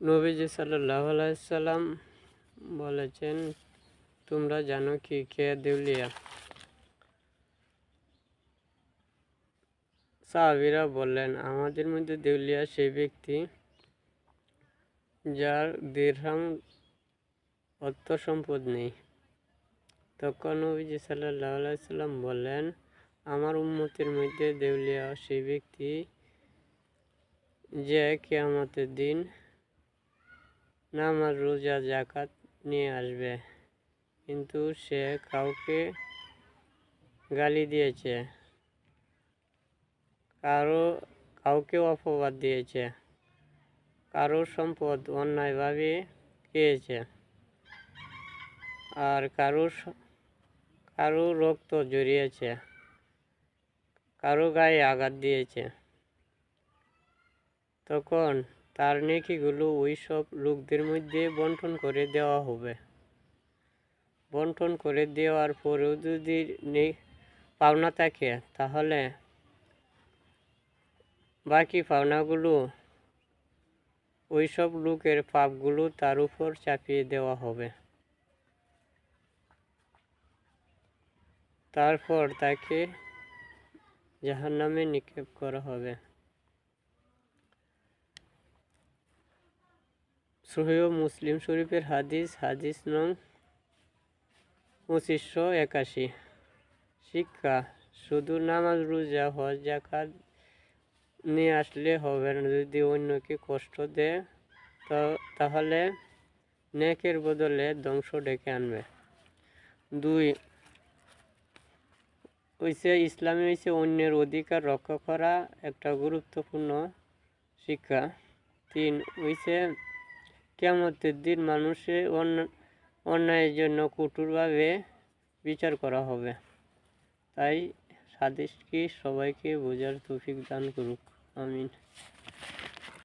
নবীজি সাল্লাহ সাল্লাম বলেছেন, তোমরা জানো কি, কে দেউলিয়া? সাহাবিরা বললেন, আমাদের মধ্যে দেউলিয়া সেই ব্যক্তি যার দীর্ঘাম অর্থ সম্পদ নেই। তখন নবীজি সাল্লাহ সাল্লাম বললেন, আমার উম্মতের মধ্যে দেউলিয়া সেই ব্যক্তি যে কেয়ামতের দিন নামাজ রোজা জাকাত নিয়ে আসবে। কিন্তু সে কাউকে গালি দিয়েছে। কারও, কাউকে অপবাদ দিয়েছে। কারও সম্পদ অন্যায়ভাবে খেয়েছে। আর কারও কারও রক্ত জড়িয়েছে। কারও গায়ে আঘাত দিয়েছে। তখন তার নেকিগুলো ওই সব লোকদের মধ্যে বন্টন করে দেওয়া হবে। বন্টন করে দেওয়ার পরেও যদি পাওনা থাকে, তাহলে বাকি পাওনাগুলো ওই সব লোকের পাপগুলো তার উপর চাপিয়ে দেওয়া হবে। তারপর তাকে জাহান্নামে নিক্ষেপ করা হবে। সহিহ মুসলিম শরীফের হাদিস হাদিস নং পঁচিশশো একাশি। শিক্ষা, শুধু নামাজ, রোজা, হজ জাকাত নিয়ে আসলে হবে না। যদি অন্যকে কষ্ট দেয় তাহলে নেকের বদলে ধ্বংস ডেকে আনবে। দুই, হইছে ইসলামে হইছে অন্যের অধিকার রক্ষা করা একটা গুরুত্বপূর্ণ শিক্ষা। তিন, হইছে কেমতের দিন মানুষের অন্য- অন্যায়ের জন্য কঠোরভাবে বিচার করা হবে। তাই সাদেশকে সবাইকে বোঝার তফিক দান করুক। আমিন।